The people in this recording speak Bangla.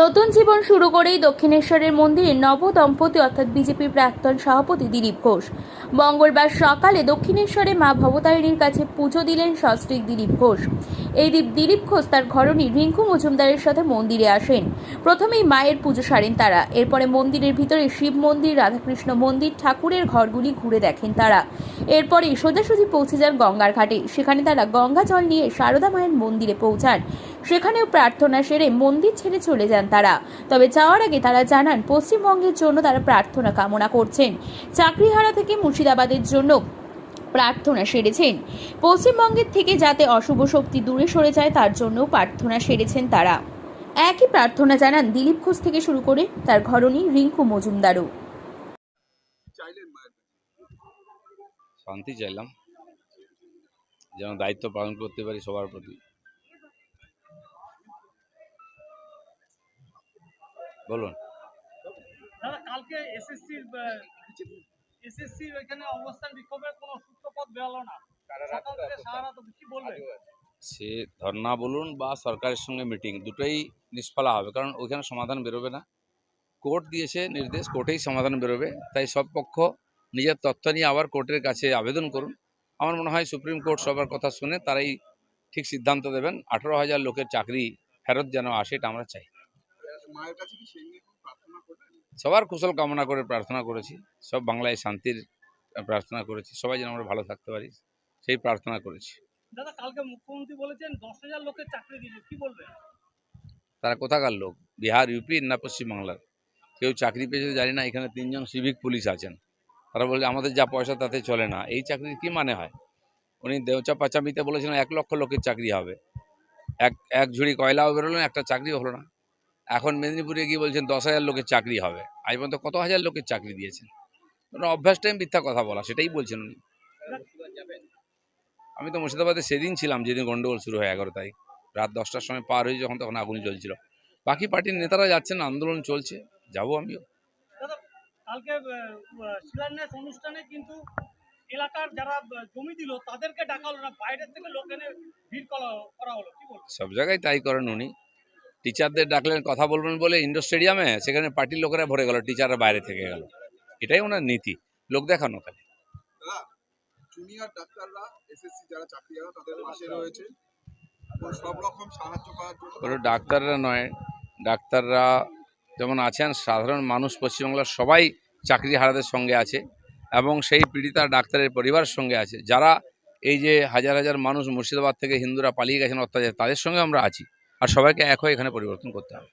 নতুন জীবন শুরু করেই দক্ষিণেশ্বরের মন্দিরে নব দম্পতি অর্থাৎ বিজেপির প্রাক্তন সভাপতি দিলীপ ঘোষ। মঙ্গলবার সকালে দক্ষিণেশ্বরে মা ভবতারিণীর কাছে পুজো দিলেন সস্ত্রীক দিলীপ ঘোষ। এই দিপ দিলীপ ঘোষ তার ঘরণী রিঙ্কু মজুমদারের সাথে মন্দিরে আসেন। প্রথমেই মায়ের পুজো সারেন তারা। এরপরে মন্দিরের ভিতরে শিব মন্দির, রাধাকৃষ্ণ মন্দির, ঠাকুরের ঘরগুলি ঘুরে দেখেন তারা। এরপরে সোজাসুজি পৌঁছে যান গঙ্গার ঘাটে। সেখানে তারা গঙ্গা জল নিয়ে সারদা মায়ের মন্দিরে পৌঁছান। সেখানেও প্রার্থনা সেরে মন্দির ছেড়ে চলে যান তারা। তবে যাওয়ার আগে তারা জানান, পশ্চিমবঙ্গের জন্য তারা প্রার্থনা কামনা করছেন। চাকরিহারা থেকে মুর্শিদাবাদের জন্য প্রার্থনা সেরেছেন। পশ্চিমবঙ্গের থেকে যাতে অশুভ শক্তি দূরে সরে যায়, তার জন্যও প্রার্থনা সেরেছেন তারা। একই প্রার্থনা জানান দিলীপ ঘোষ থেকে শুরু করে তার ঘরণী রিঙ্কু মজুমদারও? শান্তি চাইলাম। যেন দায়িত্ব পালন করতে পারি সবার প্রতি। বলুন। দাদা কালকে এসএসসির এসএসসির ওইখানে অবস্থান বিক্ষোভের কোনো সূত্রপথ বেরোলো না। সে ধর্না বলুন বা সরকারের সঙ্গে মিটিং দুটোই নিষ্ফলা হবে কারণ ওইখানে সমাধান বেরোবে না। কোর্ট দিয়েছে নির্দেশ কোর্টেই সমাধান বেরোবে। তাই সব পক্ষ নিজের তথ্য নিয়ে আবার কোর্টের কাছে আবেদন করুন। আমার মনে হয় সুপ্রিম কোর্ট সবার কথা শুনে তারাই ঠিক সিদ্ধান্ত দেবেন। আঠেরো হাজার লোকের চাকরি ফেরত যেন আসে এটা আমরা চাই। মায়ের কাছে কি সেই নিয়ে প্রার্থনা করলেন সবার কুশল কামনা করে প্রার্থনা করেছি। সব বাংলায় শান্তির প্রার্থনা করেছি। সবাই যেন আমরা ভালো থাকতে পারি সেই প্রার্থনা করেছি। দাদা কালকে মুখ্যমন্ত্রী বলেছেন দশ হাজার লোকের চাকরি দিয়েছে কি বলবেন? তারা কোথাকার লোক? বিহার ইউপি না পশ্চিমবাংলার? কেউ চাকরি পেয়েছে জানি না এখানে তিনজন সিভিক পুলিশ আছেন। তারা বলছে আমাদের যা পয়সা তাতে চলে না। এই চাকরির কি মানে হয়? উনি দেওচা পাচামিতে বলেছিলেন এক লক্ষ লোকের চাকরি হবে। এক এক ঝুড়ি কয়লাও বেরোলেন একটা চাকরিও হলো না। এখন মেদিনীপুরে গিয়ে বলছেন দশ হাজার লোকের চাকরি হবে। আজ পর্যন্ত কত হাজার লোকের চাকরি দিয়েছেন? অভ্যাস টাইম মিথ্যা কথা বলা সেটাই বলছেন উনি। আমি তো মুর্শিদাবাদে সেদিন ছিলাম যেদিন গন্ডগোল শুরু হয় এগারো তারিখ। রাত দশটার সময় পার হয়ে যখন তখন আগুন জ্বলছিল। বাকি পার্টির নেতারা যাচ্ছেন আন্দোলন চলছে যাব আমিও। কালকে আহ, আহ, শিলান্যাস অনুষ্ঠানে কিন্তু এলাকার যারা জমি দিল তাদেরকে ডাকা হলো না বাইরের থেকে লোক এনে ভিড় করা করা হলো কি সব জায়গায় তাই করেন উনি। টিচারদের ডাকলেন কথা বলবেন বলে ইন্ডোর স্টেডিয়ামে সেখানে পার্টির লোকেরা ভরে গেল টিচাররা বাইরে থেকে গেল। এটাই ওনার নীতি। লোক দেখানো খালি জুনিয়র ডাক্তাররা এসএসসি যারা চাকরি তাদের পাশে রয়েছে। সব রকম সাহায্য করার জন্য ডাক্তাররা নয়। ডাক্তাররা যেমন আছেন সাধারণ মানুষ পশ্চিমবাংলার সবাই চাকরি হারাদের সঙ্গে আছে এবং সেই পীড়িতা ডাক্তারের পরিবারের সঙ্গে আছে। যারা এই যে হাজার হাজার মানুষ মুর্শিদাবাদ থেকে হিন্দুরা পালিয়ে গেছেন অত্যাচার তাদের সঙ্গে আমরা আছি। আর সবাইকে এক হয়ে এখানে পরিবর্তন করতে হবে।